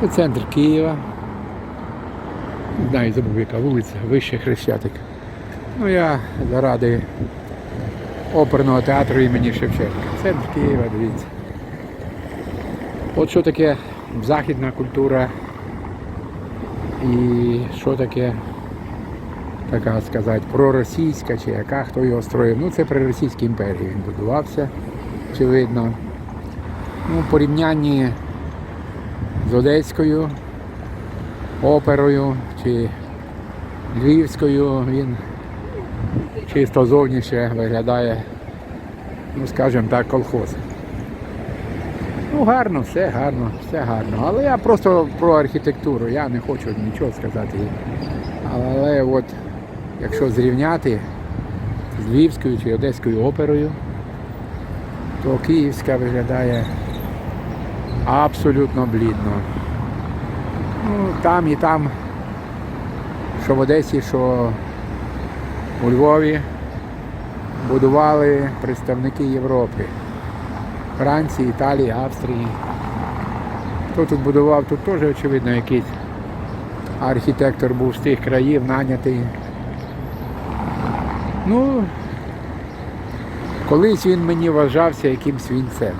Це центр Києва. Не знаю, забув яка вулиця, вище Хрещатик. Ну я заради оперного театру імені Шевченка. Центр Києва, дивіться. От що таке західна культура і що таке, така сказати, проросійська чи яка, хто його строїв. Ну це при Російській імперії він будувався, очевидно. Ну, порівнянні з Одеською оперою чи Львівською він чисто зовніше виглядає, ну скажімо так, колхоз. Ну гарно, все гарно, все гарно. Але я просто про архітектуру, я не хочу нічого сказати. Але от якщо зрівняти з Львівською чи Одеською оперою, то Київська виглядає абсолютно блідно. Ну, там і там, що в Одесі, що у Львові будували представники Європи. Франції, Італії, Австрії. Хто тут будував, тут теж, очевидно, якийсь архітектор був з тих країв, нанятий. Ну, колись він мені вважався якимсь вінцем.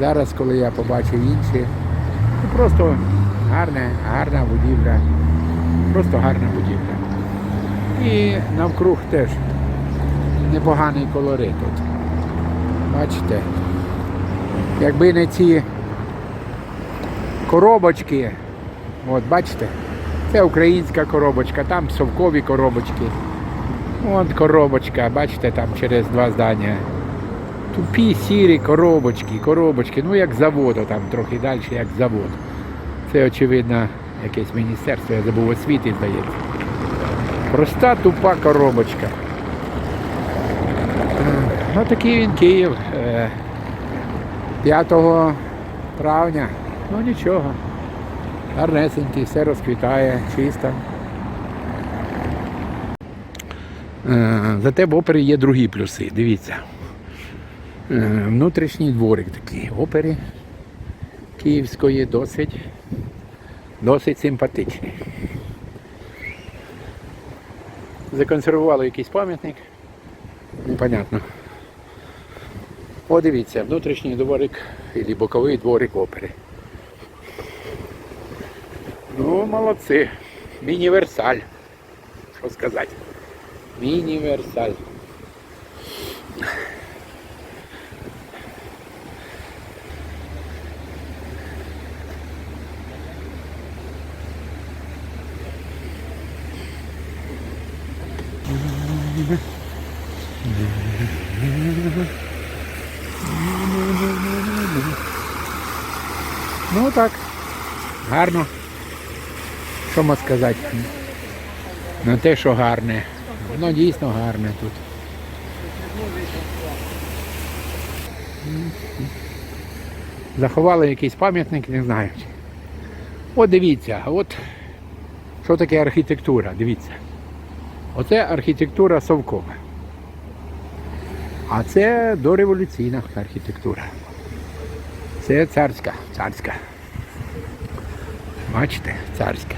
Зараз, коли я побачив інші, ну просто гарна, гарна будівля. Просто гарна будівля. І навкруг теж непоганий колорит тут. Бачите? Якби не ці коробочки, от бачите, це українська коробочка, там совкові коробочки. От коробочка, бачите, там через два здання. Тупі сірі коробочки, коробочки, ну як заводу, там трохи далі, як завод. Це, очевидно, якесь міністерство, я забув освіти, здається. Проста тупа коробочка. Е, Ну такий він Київ. Е, 5 травня. Ну нічого. Гарнесенький, все розквітає, чисто. Е, Зате в опері є другі плюси. Дивіться. Е, Внутрішній дворик такий опері київської досить, досить симпатичний. Законсервували якийсь пам'ятник. Непонятно. О, дивіться, внутрішній дворик або боковий дворик опери. Ну, молодці. Мініверсаль. Що сказати? Мініверсаль. Ну так, гарно. Що можна сказати? Не те, що гарне. Воно дійсно гарне тут. Заховали якийсь пам'ятник, не знаю. От дивіться, от що таке архітектура, дивіться. Оце архітектура совкова. А це дореволюційна архітектура. Це царська, царська. Бачите, царська.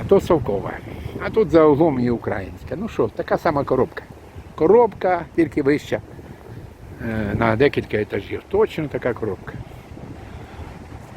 А то совкова. А тут за углом і українська. Ну що, така сама коробка. Коробка, тільки вища. е, На декілька етажів. Точно така коробка.